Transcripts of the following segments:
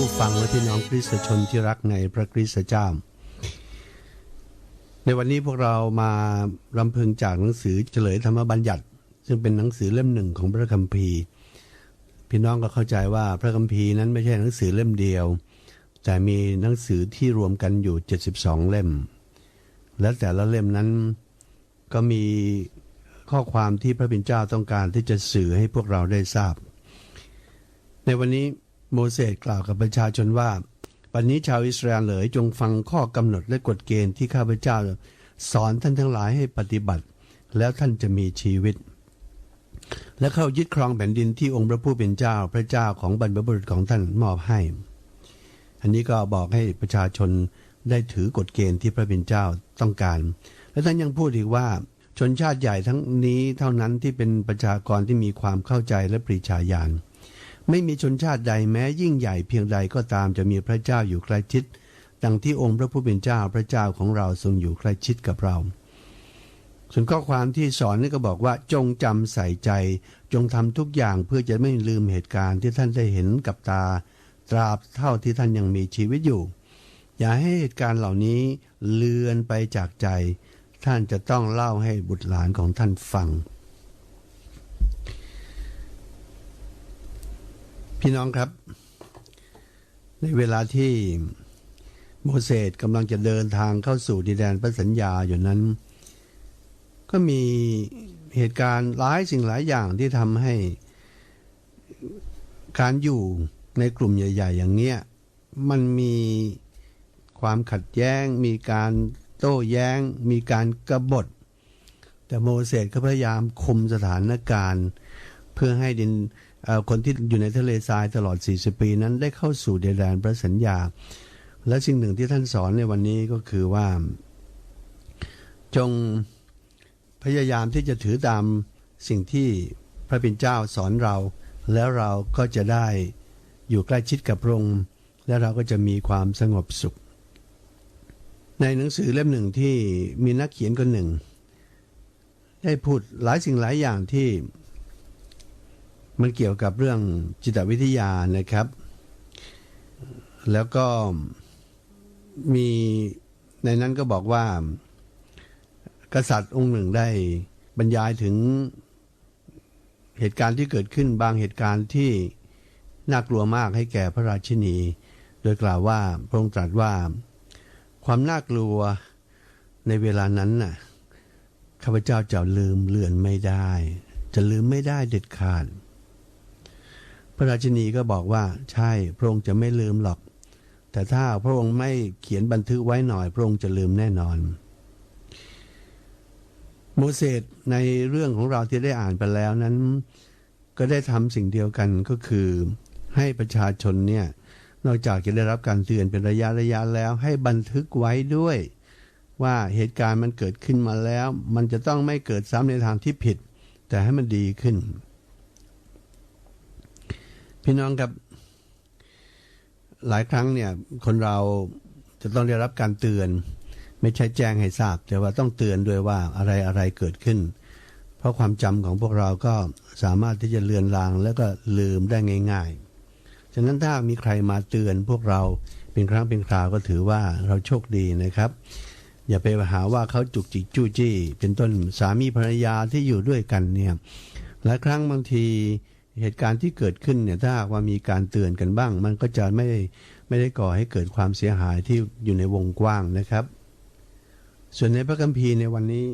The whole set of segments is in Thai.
รู้ฟังและพี่น้องคริสตชนที่รักในพระคริสตเจ้า ในวันนี้พวกเรามารำพึงจากหนังสือเฉลยธรรมบัญญัติ ซึ่งเป็นหนังสือเล่มหนึ่งของพระคัมภีร์ พี่น้องก็เข้าใจว่าพระคัมภีร์นั้นไม่ใช่หนังสือเล่มเดียว แต่มีหนังสือที่รวมกันอยู่ 72 เล่ม และแต่ละเล่มนั้นก็มีข้อความที่พระบิดาเจ้าต้องการที่จะสื่อให้พวกเราได้ทราบ ในวันนี้ โมเสสกล่าวกับประชาชนว่าวันนี้ชาวอิสราเอลเอ๋ยจงฟังข้อกำหนดและกฎเกณฑ์ที่ข้าพเจ้า สอนท่านทั้งหลายให้ปฏิบัติ แล้วท่านจะมีชีวิต และเข้ายึดครองแผ่นดินที่องค์พระผู้เป็นเจ้าพระเจ้าของบรรพบุรุษของท่านมอบให้ อันนี้ก็บอกให้ประชาชนได้ถือกฎเกณฑ์ที่พระเป็นเจ้าต้องการ และท่านยังพูดอีกว่าชนชาติใหญ่ทั้งนี้เท่านั้นที่เป็นประชากรที่มีความเข้าใจและปรีชาญาณ ไม่มีชนชาติใดแม้ยิ่งใหญ่เพียงใดก็ตามจะมีพระเจ้าอยู่ใกล้ชิด ดังที่องค์พระผู้เป็นเจ้าพระเจ้าของเราทรงอยู่ใกล้ชิดกับเรา ส่วนข้อความที่สอนนี่ก็บอกว่าจงจำใส่ใจ จงทำทุกอย่างเพื่อจะไม่ลืมเหตุการณ์ที่ท่านได้เห็นกับตา ตราบเท่าที่ท่านยังมีชีวิตอยู่ อย่าให้เหตุการณ์เหล่านี้เลือนไปจากใจ ท่านจะต้องเล่าให้บุตรหลานของท่านฟัง พี่น้องครับ ในเวลาที่โมเสสกำลังจะเดินทางเข้าสู่ดินแดนพระสัญญาอยู่นั้น ก็มีเหตุการณ์หลายสิ่งหลายอย่างที่ทำให้การอยู่ในกลุ่มใหญ่ ๆ อย่างเนี้ยมันมีความขัดแย้ง มีการโต้แย้ง มีการกบฏ แต่โมเสสก็พยายามคุมสถานการณ์ เพื่อให้ดิน คนที่อยู่ในทะเลทรายตลอด 40 ปีนั้นได้เข้าสู่ดินแดนพระสัญญา และสิ่งหนึ่งที่ท่านสอนในวันนี้ก็คือว่า จงพยายามที่จะถือตามสิ่งที่พระเป็นเจ้าสอนเรา แล้วเราก็จะได้อยู่ใกล้ชิดกับพระองค์และเราก็จะมีความสงบสุข ในหนังสือเล่มหนึ่งที่มีนักเขียนคนหนึ่ง ได้พูดหลายสิ่งหลายอย่างที่ มันเกี่ยวกับเรื่องจิตวิทยานะครับ แล้วก็มีในนั้นก็บอกว่า กษัตริย์องค์หนึ่งได้บรรยายถึงเหตุการณ์ที่เกิดขึ้นบางเหตุการณ์ที่น่ากลัวมากให้แก่พระราชินี โดยกล่าวว่าพระองค์ตรัสว่า ความน่ากลัวในเวลานั้นน่ะข้าพเจ้าจะลืมเลือนไม่ได้ จะลืมไม่ได้เด็ดขาด ระราชินีก็บอกว่าใช่พระองค์จะไม่ลืมหรอก แต่ถ้าพระองค์ไม่เขียนบันทึกไว้หน่อย พระองค์จะลืมแน่นอน โมเสสในเรื่องของเราที่ได้อ่านไปแล้วนั้น ก็ได้ทำสิ่งเดียวกันก็คือ ให้ประชาชนเนี่ยนอกจากจะได้รับการเตือนเป็นระยะระยะแล้ว ให้บันทึกไว้ด้วย ว่าเหตุการณ์มันเกิดขึ้นมาแล้ว มันจะต้องไม่เกิดซ้ำในทางที่ผิด แต่ให้มันดีขึ้น พี่น้องครับ หลายครั้งเนี่ย คนเราจะต้องได้รับการเตือน ไม่ใช่แจ้งให้ทราบ แต่ว่าต้องเตือนด้วยว่าอะไรอะไรเกิดขึ้น เพราะความจำของพวกเราก็สามารถที่จะเลือนลางแล้วก็ลืมได้ง่าย ๆ ฉะนั้นถ้ามีใครมาเตือนพวกเราเป็นครั้งเป็นคราวก็ถือว่าเราโชคดีนะครับ อย่าไปหาว่าเขาจุกจิกจู้จี้ เป็นต้นสามีภรรยาที่อยู่ด้วยกันเนี่ยหลายครั้งบางที เหตุการณ์ที่เกิดขึ้นเนี่ยถ้าหากว่ามีการเตือนกันบ้าง มันก็จะไม่ไม่ได้ก่อให้เกิดความเสียหายที่อยู่ในวงกว้างนะครับ ส่วนในพระคัมภีร์ในวันนี้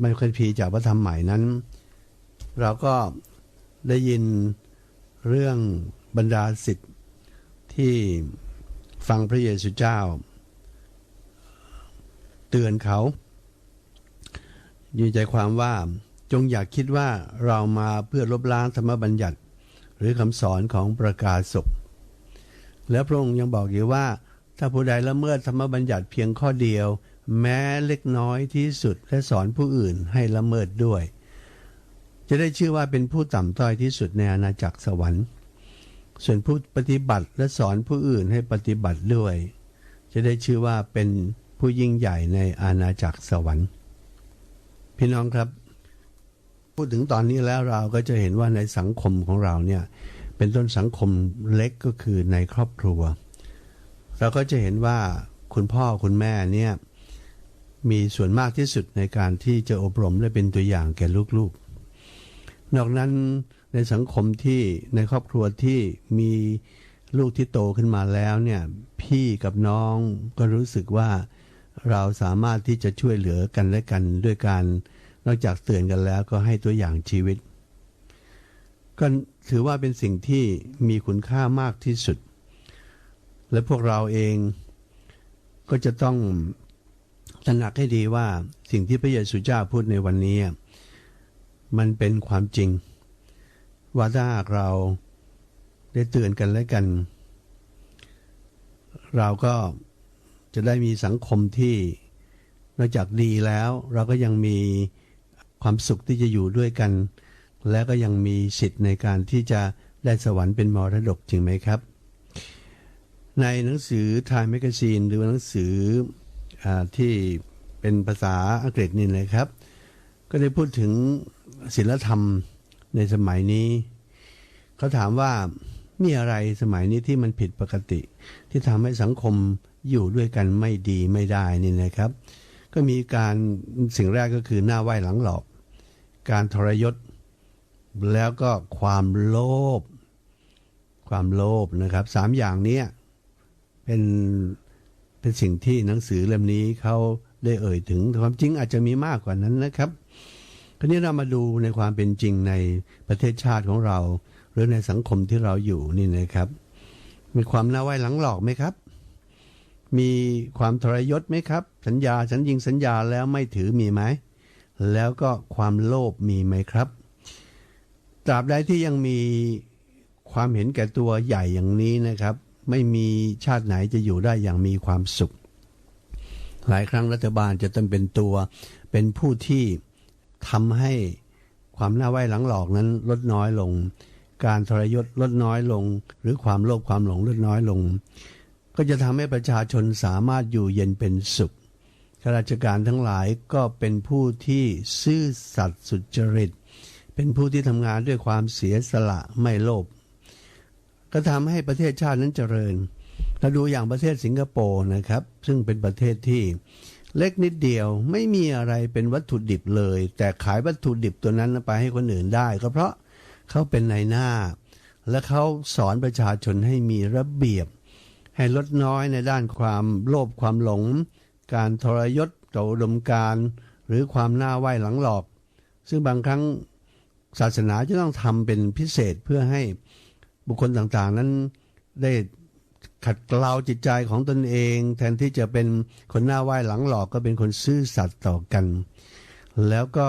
ในพระคัมภีร์จากพระธรรมใหม่นั้น เราก็ได้ยินเรื่องบรรดาสิทธิ์ที่ฟังพระเยซูเจ้า เตือนเขา ยืนใจความว่า จงอย่าคิดว่าเรามาเพื่อลบล้างธรรมบัญญัติ หรือคำสอนของประกาศศกแล้วพระองค์ยังบอกอีกว่า ถ้าผู้ใดละเมิดธรรมบัญญัติเพียงข้อเดียว แม้เล็กน้อยที่สุดและสอนผู้อื่นให้ละเมิดด้วย จะได้ชื่อว่าเป็นผู้ต่ำต้อยที่สุดในอาณาจักรสวรรค์ ส่วนผู้ปฏิบัติและสอนผู้อื่นให้ปฏิบัติด้วย จะได้ชื่อว่าเป็นผู้ยิ่งใหญ่ในอาณาจักรสวรรค์ พี่น้องครับ พูดถึงตอนนี้แล้วเราก็จะเห็นว่าในสังคมของเราเนี่ย เป็นต้นสังคมเล็กก็คือในครอบครัว เราก็จะเห็นว่าคุณพ่อคุณแม่เนี่ยมีส่วนมากที่สุดในการที่จะอบรมและเป็นตัวอย่างแก่ลูกๆ นอกนั้นในสังคมที่ในครอบครัวที่มีลูกที่โตขึ้นมาแล้วเนี่ยพี่กับน้องก็รู้สึกว่าเราสามารถที่จะช่วยเหลือกันและกันด้วยการ นอกจากเตือนกันแล้วก็ให้ตัวอย่างชีวิต ก็ถือว่าเป็นสิ่งที่มีคุณค่ามากที่สุด และพวกเราเองก็จะต้องตระหนักให้ดีว่าสิ่งที่พระเยซูเจ้าพูดในวันนี้ มันเป็นความจริง ว่าถ้าหากเราได้เตือนกันและกัน เราก็จะได้มีสังคมที่นอกจากดีแล้ว เราก็ยังมี ความสุขที่จะอยู่ด้วยกัน และก็ยังมีสิทธิ์ในการที่จะได้สวรรค์เป็นมรดกจริงไหมครับ ในหนังสือ Time Magazine หรือหนังสืออที่เป็นภาษาอังกฤษนี่นะครับ ก็ได้พูดถึงศิลธรรมในสมัยนี้ เขาถามว่ามีอะไรสมัยนี้ที่มันผิดปกติ ที่ทำให้สังคมอยู่ด้วยกันไม่ดีไม่ได้นี่นะครับ ก็มีการสิ่งแรกก็คือหน้าไหว้หลังหลอก การทรยศ แล้วก็ความโลภความโลภนะครับสามอย่างนี้เป็นเป็นสิ่งที่หนังสือเล่มนี้เขาได้เอ่ยถึงความจริงอาจจะมีมากกว่านั้นนะครับคราวนี้เรามาดูในความเป็นจริงในประเทศชาติของเรา หรือในสังคมที่เราอยู่นี่นะครับ มีความน่าไหว้หลังหลอกไหมครับ มีความทรยศไหมครับ สัญญาสัญญิงสัญญาแล้วไม่ถือมีไหม แล้วก็ความโลภมีไหมครับตราบใดที่ยังมีความเห็นแก่ตัวใหญ่อย่างนี้นะครับ ไม่มีชาติไหนจะอยู่ได้อย่างมีความสุข หลายครั้งรัฐบาลจะต้องเป็นตัว เป็นผู้ที่ทำให้ความน่าไหว้หลังหลอกนั้นลดน้อยลง การทรยศลดน้อยลง หรือความโลภความหลงลดน้อยลง ก็จะทำให้ประชาชนสามารถอยู่เย็นเป็นสุข ข้าราชการทั้งหลายก็เป็นผู้ที่ซื่อสัตย์สุจริต เป็นผู้ที่ทำงานด้วยความเสียสละไม่โลภก็ทำให้ประเทศชาตินั้นเจริญเราดูอย่างประเทศสิงคโปร์นะครับ ซึ่งเป็นประเทศที่เล็กนิดเดียวไม่มีอะไรเป็นวัตถุดิบเลย แต่ขายวัตถุดิบตัวนั้นไปให้คนอื่นได้ ก็เพราะเขาเป็นนายหน้า และเขาสอนประชาชนให้มีระเบียบ ให้ลดน้อยในด้านความโลภความหลง การทรยศต่ออุดมการหรือความหน้าไหว้หลังหลอก ซึ่งบางครั้งศาสนาจะต้องทำเป็นพิเศษเพื่อให้บุคคลต่างๆ นั้นได้ขัดเกลาจิตใจของตนเอง แทนที่จะเป็นคนหน้าไหว้หลังหลอกก็เป็นคนซื่อสัตย์ต่อกัน แล้วก็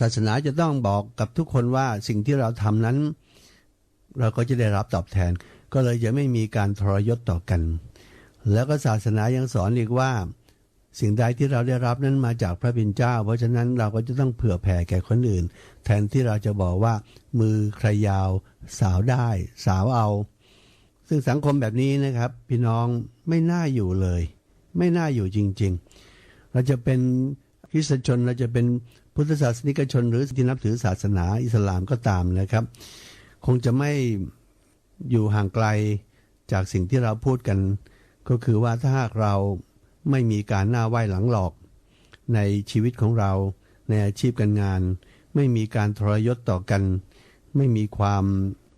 ศาสนาจะต้องบอกกับทุกคนว่าสิ่งที่เราทำนั้น เราก็จะได้รับตอบแทน ก็เลยจะไม่มีการทรยศต่อกัน แล้วก็ศาสนายังสอนอีกว่า สิ่งใดที่เราได้รับนั้นมาจากพระบิดเจ้า เพราะฉะนั้นเราก็จะต้องเผื่อแผ่แก่คนอื่น แทนที่เราจะบอกว่า มือใครยาว สาวได้ สาวเอา ซึ่งสังคมแบบนี้นะครับ พี่น้องไม่น่าอยู่เลย ไม่น่าอยู่จริง ๆ เราจะเป็นคริสตชนเราจะเป็นพุทธศาสนิกชน หรือที่นับถือศาสนาอิสลามก็ตามนะครับ คงจะไม่อยู่ห่างไกลจากสิ่งที่เราพูดกัน ก็คือว่าถ้าหากเราไม่มีการหน้าไหว้หลังหลอก ในชีวิตของเราในอาชีพการงาน ไม่มีการทรยศต่อกัน ไม่มีความ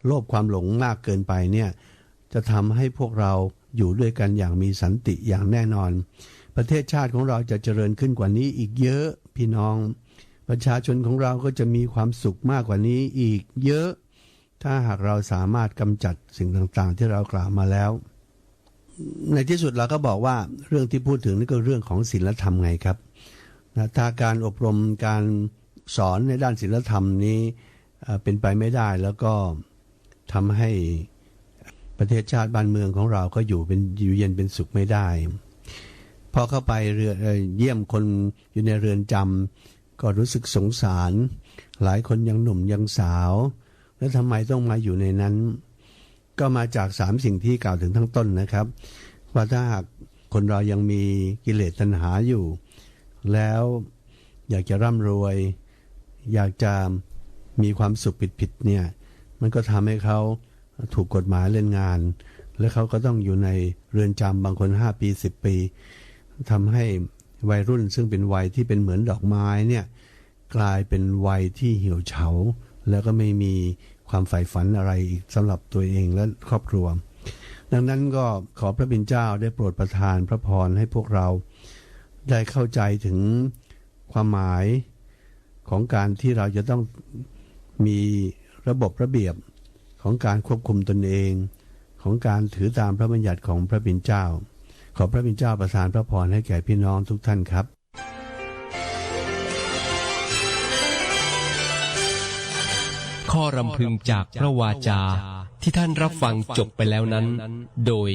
โลภความหลงมากเกินไปเนี่ยจะทำให้พวกเราอยู่ด้วยกันอย่างมีสันติอย่างแน่นอน ประเทศชาติของเราจะเจริญขึ้นกว่านี้อีกเยอะพี่น้อง ประชาชนของเราก็จะมีความสุขมากกว่านี้อีกเยอะ ถ้าหากเราสามารถกำจัดสิ่งต่างๆ ที่เรากล่าวมาแล้ว ในที่สุดเราก็บอกว่าเรื่องที่พูดถึงนี่ก็เรื่องของศีลธรรมไงครับนะถ้าการอบรมการสอนในด้านศีลธรรมนี้เป็นไปไม่ได้แล้วก็ทำให้ประเทศชาติบ้านเมืองของเราก็อยู่เป็นอยู่เย็นเป็นสุขไม่ได้ พอเข้าไปเรือเยี่ยมคนอยู่ในเรือนจำก็รู้สึกสงสาร หลายคนยังหนุ่มยังสาว แล้วทำไมต้องมาอยู่ในนั้น ก็มาจากสามสิ่งที่กล่าวถึงทั้งต้นนะครับ ว่าถ้าหากคนเรายังมีกิเลสตัณหาอยู่ แล้วอยากจะร่ำรวย อยากจะมีความสุขผิดๆเนี่ย มันก็ทำให้เขาถูกกฎหมายเล่นงาน และเขาก็ต้องอยู่ในเรือนจำบางคนห้าปีสิบปีทำให้วัยรุ่นซึ่งเป็นวัยที่เป็นเหมือนดอกไม้เนี่ยกลายเป็นวัยที่เหี่ยวเฉา แล้วก็ไม่มี ความใฝ่ฝันอะไรอีกสำหรับตัวเองและครอบครัว ดังนั้นก็ขอพระบิณเจ้าได้โปรดประทานพระพรให้พวกเรา ได้เข้าใจถึงความหมายของการที่เราจะต้องมีระบบระเบียบของการควบคุมตนเอง ของการถือตามพระบัญญัติของพระบิณเจ้า ขอพระบิณเจ้าประทานพระพรให้แก่พี่น้องทุกท่านครับ ข้อรำพึงจากพระวาจาที่ท่านรับฟังจบไปแล้วนั้น โดย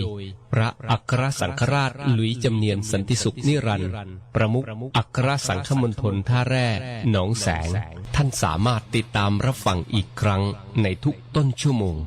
พระอัครสังฆราชหลุยจำเนียนสันติสุขนิรันดร์ประมุขอัครสังฆมณฑลท่าแร่หนองแสง ท่านสามารถติดตามรับฟังอีกครั้งในทุกต้นชั่วโมง